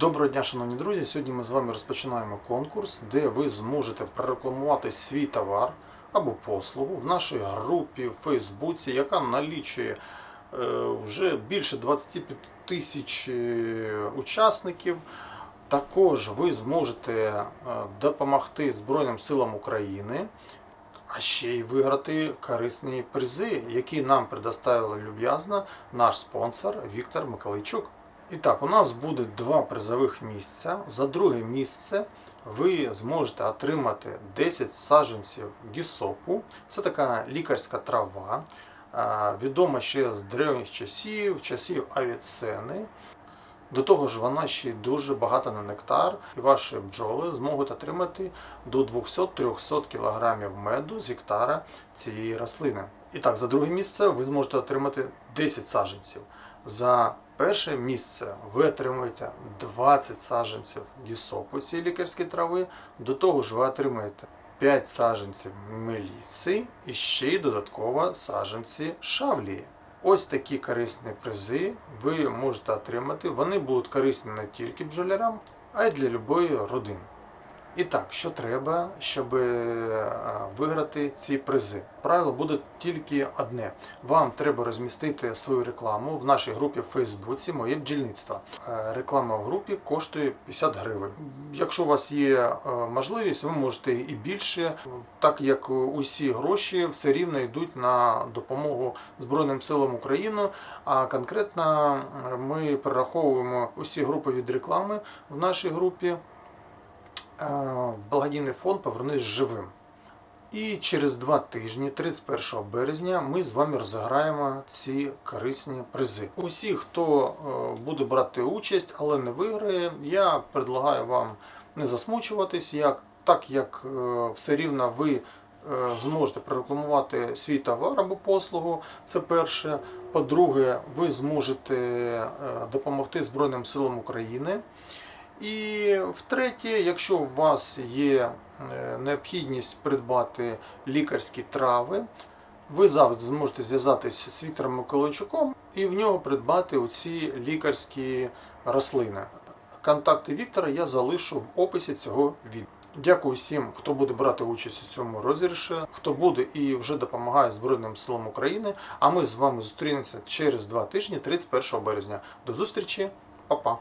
Доброго дня, шановні друзі! Сьогодні ми з вами розпочинаємо конкурс, де ви зможете прорекламувати свій товар або послугу в нашій групі в Фейсбуці, яка налічує е, вже більше 25 тисяч е, учасників. Також ви зможете е, допомогти Збройним силам України, а ще й виграти корисні призи, які нам предоставила люб'язно наш спонсор Віктор Миколайчук. І так, у нас буде два призових місця. За друге місце ви зможете отримати 10 саджанців гісопу. Це така лікарська трава, відома ще з древніх часів, часів Авіцени. До того ж, вона ще дуже багата на нектар, і ваші бджоли зможуть отримати до 200-300 кг меду з гектара цієї рослини. І так, за друге місце ви зможете отримати 10 саджанців. За перше місце ви отримуєте 20 саджанців гісопу цієї лікарської трави. До того ж, ви отримаєте 5 саджанців меліси і ще й додатково саджанці шавлії. Ось такі корисні призи ви можете отримати. Вони будуть корисні не тільки бджолярам, а й для любої родини. І так, що треба, щоб е, виграти ці призи? Правило буде тільки одне: вам треба розмістити свою рекламу в нашій групі в Фейсбуці Моє бджільництво. Е, Реклама в групі коштує 50 гривень. Якщо у вас є е, можливість, ви можете і більше, так як усі гроші все рівно йдуть на допомогу Збройним силам України. А конкретно ми перераховуємо усі групи від реклами в нашій групі в благодійний фонд Повернись живим. І через два тижні, 31 березня, ми з вами розіграємо ці корисні призи. Усі, хто е, буде брати участь, але не виграє, я предлагаю вам не засмучуватись, як, так як е, все рівно ви е, зможете прорекламувати свій товар або послугу. Це перше. По-друге, ви зможете допомогти Збройним силам України. І втретє, якщо у вас є необхідність придбати лікарські трави, ви завжди зможете зв'язатися з Віктором Миколайчуком і в нього придбати оці лікарські рослини. Контакти Віктора я залишу в описі цього відео. Дякую всім, хто буде брати участь у цьому розіграші, хто буде і вже допомагає Збройним силам України. А ми з вами зустрінемося через два тижні, 31 березня. До зустрічі, Па-па!